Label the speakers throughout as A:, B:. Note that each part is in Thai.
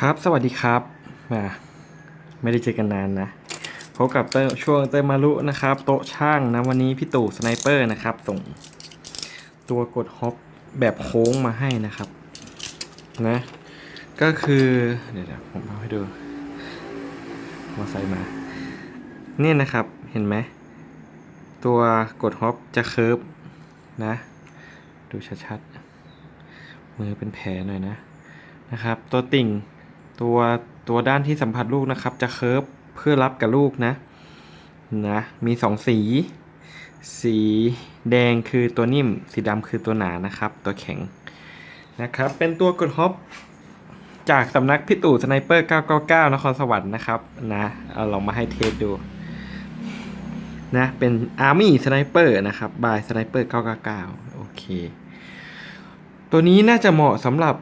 A: ครับ สวัสดีครับมาไม่ได้เจอกันนานนะพบกับเตอร์ช่วงเตอร์มารุนะครับ โต๊ะช่างนะวันนี้พี่ตู่สไนเปอร์นะครับ ส่งตัวกดฮอปแบบโค้งมาให้นะครับ นะ ก็คือ เดี๋ยวผมเอาให้ดูมอไซค์มา เนี่ยนะครับเห็นไหม ตัวกดฮอปจะเคิร์ฟนะ ดูชัดๆมือเป็นแผลหน่อยนะนะครับ ตัวติ่ง ตัวตัวด้านที่สัมผัสลูกนะครับ จะเคิร์ฟเพื่อรับกับลูกนะนะมีสองสี สีแดงคือตัวนิ่ม สีดำคือตัวหนานะครับ ตัวแข็งนะครับ เป็นตัวกดฮอปจากสำนักพิตู่สไนเปอร์ 999 นครสวรรค์นะครับนะเอาลองมาให้เทสดูนะเป็น Army Sniper นะครับบาย Sniper 999 โอเค ตัวนี้น่าจะเหมาะสำหรับ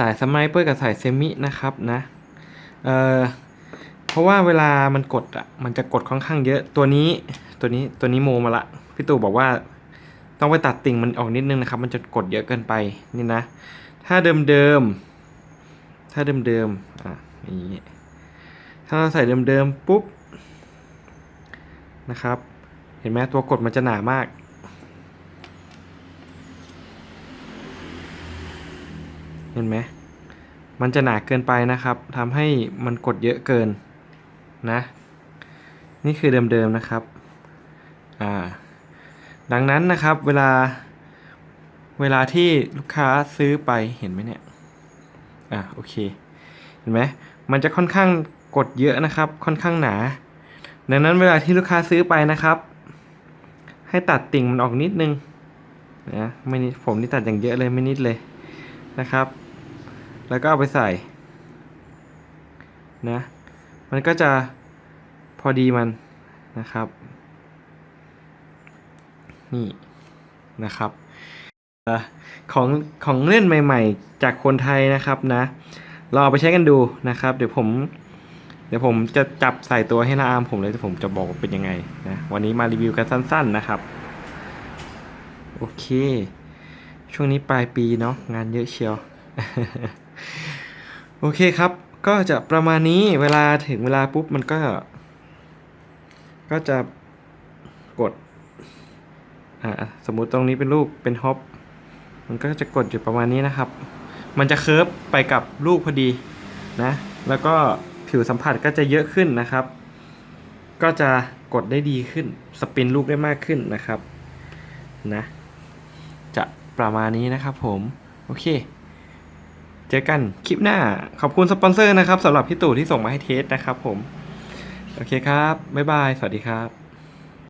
A: สายสไนเปอร์กับสายเซมินะครับนะ เอ่อ เพราะว่าเวลามันกดอะ มันจะกดค่อนข้างเยอะ ตัวนี้ ตัวนี้ ตัวนี้โมมาละ พี่ตู่บอกว่าต้องไปตัดติ่งมันออกนิดนึงนะครับ มันจะกดเยอะเกินไปนี่นะ ถ้าเดิมเดิมๆถ้าเดิมเดิมๆอะอย่างนี้ถ้าเราใส่เดิมเดิมๆปุ๊บนะครับ เห็นไหมตัวกดมันจะหนามาก เห็นไหมมันจะหนาเกินไปนะครับทำให้มันกดเยอะเกินนะ นี่คือเดิมๆนะครับอ่าดังนั้นนะครับเวลาเวลาที่ลูกค้าซื้อไปเห็นไหมเนี่ยอ่าโอเคเห็นไหมมันจะค่อนข้างกดเยอะนะครับ ค่อนข้างหนา ดังนั้นเวลาที่ลูกค้าซื้อไปนะครับ ให้ตัดติ่งมันออกนิดนึงนะไม่นิดผมนี่ตัดอย่างเยอะเลยไม่นิดเลยนะครับ แล้วก็เอาไปใส่นะ มันก็จะพอดีมันนะครับ นี่นะครับของของเล่นใหม่ๆ จากคนไทยนะครับนะเราเอาไปใช้กันดูนะครับ เดี๋ยวผม เดี๋ยวผมจะจับใส่ตัวให้หน้าอามผมเลยแต่ผมจะบอกว่าเป็นยังไงนะวันนี้มารีวิวกันสั้น ๆนะครับ โอเค ช่วงนี้ปลายปีเนาะงานเยอะเชียว โอเคครับ ก็จะประมาณนี้เวลาถึงเวลาปุ๊บมันก็ ก็จะกด อ่าสมมุติตรงนี้เป็นรูปเป็นฮอปมันก็จะกดอยู่ประมาณนี้นะครับ มันจะเคิร์ฟไปกับลูกพอดีนะ แล้วก็ผิวสัมผัสก็จะเยอะขึ้นนะครับ ก็จะกดได้ดีขึ้น สปินลูกได้มากขึ้นนะครับ นะ จะประมาณนี้นะครับผม โอเค เจอกันคลิปหน้า ขอบคุณสปอนเซอร์นะครับสำหรับพี่ตู่ที่ส่งมาให้เทสนะครับผม โอเคครับ บ๊ายบาย สวัสดีครับ